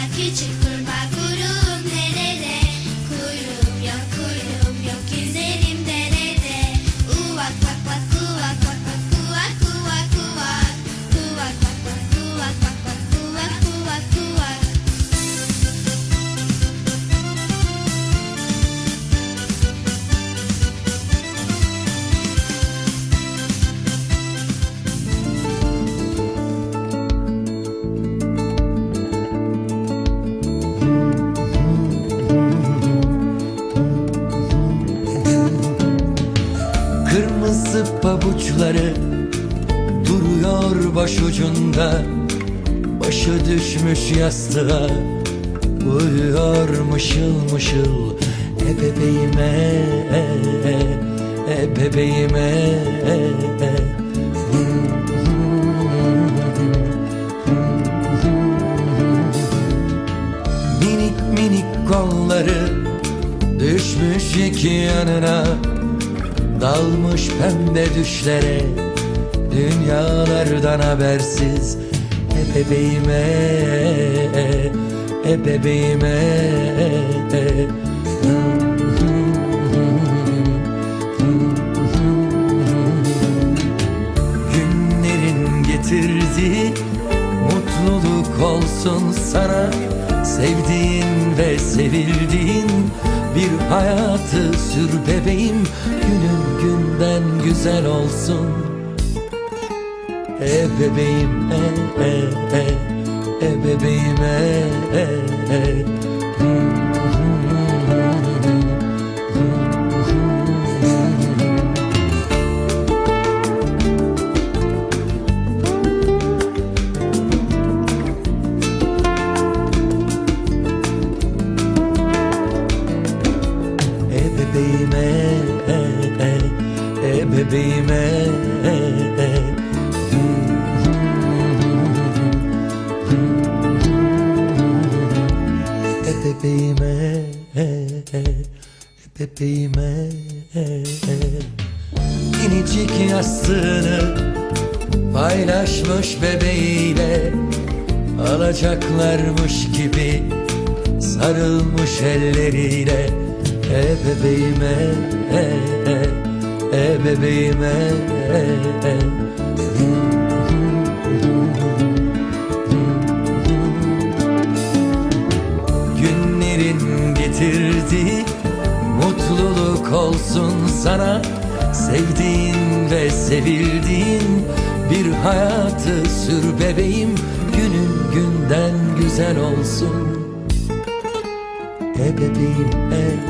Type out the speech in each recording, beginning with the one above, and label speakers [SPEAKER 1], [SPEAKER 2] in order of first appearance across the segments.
[SPEAKER 1] my future. Pabuçları duruyor başucunda. Başı düşmüş yastığa Uyuyor mışıl mışıl. E bebeğime e. Minik minik kolları Düşmüş iki yanına Dalmış pembe düşlere Dünyalardan habersiz E bebeğime E bebeğime Günlerin getirdiği Mutluluk olsun sana Sevdiğin ve sevildiğin Bir hayatı sür bebeğim Günün günden güzel olsun. E bebeğim e e e. E bebeğim e e e. E bebeğime bebeğime Minicik yastığını paylaşmış bebeğiyle Alacaklarmış gibi sarılmış elleriyle E bebeğime e e E bebeğime e e Günlerin getirdiği mutluluk olsun sana. Sevdiğin ve sevildiğin bir hayatı sür bebeğim. Günün günden güzel olsun. E bebeğim e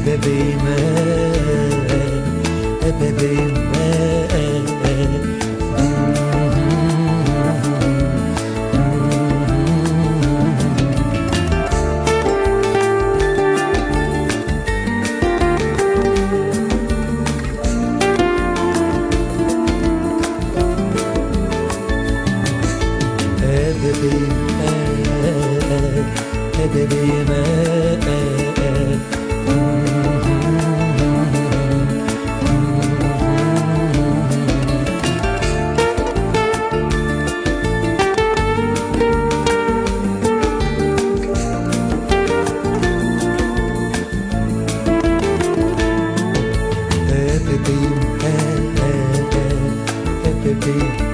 [SPEAKER 1] E bebeğim e E bebeğim e e E bebeğim e e E bebeğim e e e be